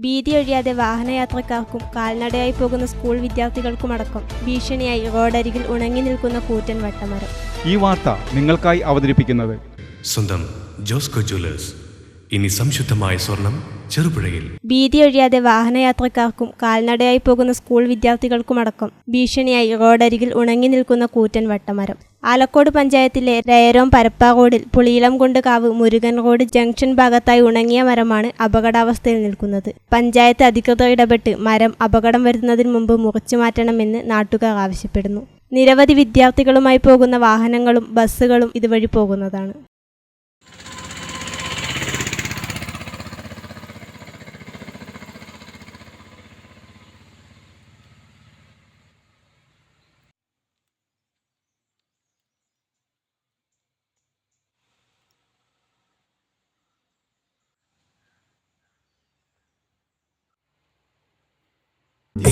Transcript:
ഭീതി ഒഴിയാതെ വാഹനയാത്രക്കാർക്കും കാൽനടയായി പോകുന്ന സ്കൂൾ വിദ്യാർത്ഥികൾക്കുമടക്കം ഭീഷണിയായി റോഡരികിൽ ഉണങ്ങി നിൽക്കുന്ന കൂറ്റൻ വട്ടമരം. ഈ വാർത്ത നിങ്ങൾക്കായി അവതരിപ്പിക്കുന്നത്. സ്വന്തം ജോസ്കോ ജ്വല്ലേഴ്സ്. ഇനി സംശുദ്ധമായ സ്വർണം ചെറുപുഴയിൽ. ഭീതി ഒഴിയാതെ വാഹനയാത്രക്കാർക്കും കാൽനടയായി പോകുന്ന സ്കൂൾ വിദ്യാർത്ഥികൾക്കുമടക്കം ഭീഷണിയായി റോഡരികിൽ ഉണങ്ങി നിൽക്കുന്ന കൂറ്റൻ വട്ടമരം. ആലക്കോട് പഞ്ചായത്തിലെ രയരോം പരപ്പാകോടിൽ പുളിയിലംകുണ്ട് കാവ് മുരുകൻ റോഡ് ജംഗ്ഷൻ ഭാഗത്തായി ഉണങ്ങിയ മരമാണ് അപകടാവസ്ഥയിൽ നിൽക്കുന്നത്. പഞ്ചായത്ത് അധികൃതർ ഇടപെട്ട് മരം അപകടം വരുന്നതിന് മുമ്പ് മുറിച്ചു മാറ്റണമെന്ന് നാട്ടുകാർ ആവശ്യപ്പെടുന്നു. നിരവധി വിദ്യാർത്ഥികളുമായി പോകുന്ന വാഹനങ്ങളും ബസ്സുകളും ഇതുവഴി പോകുന്നതാണ്.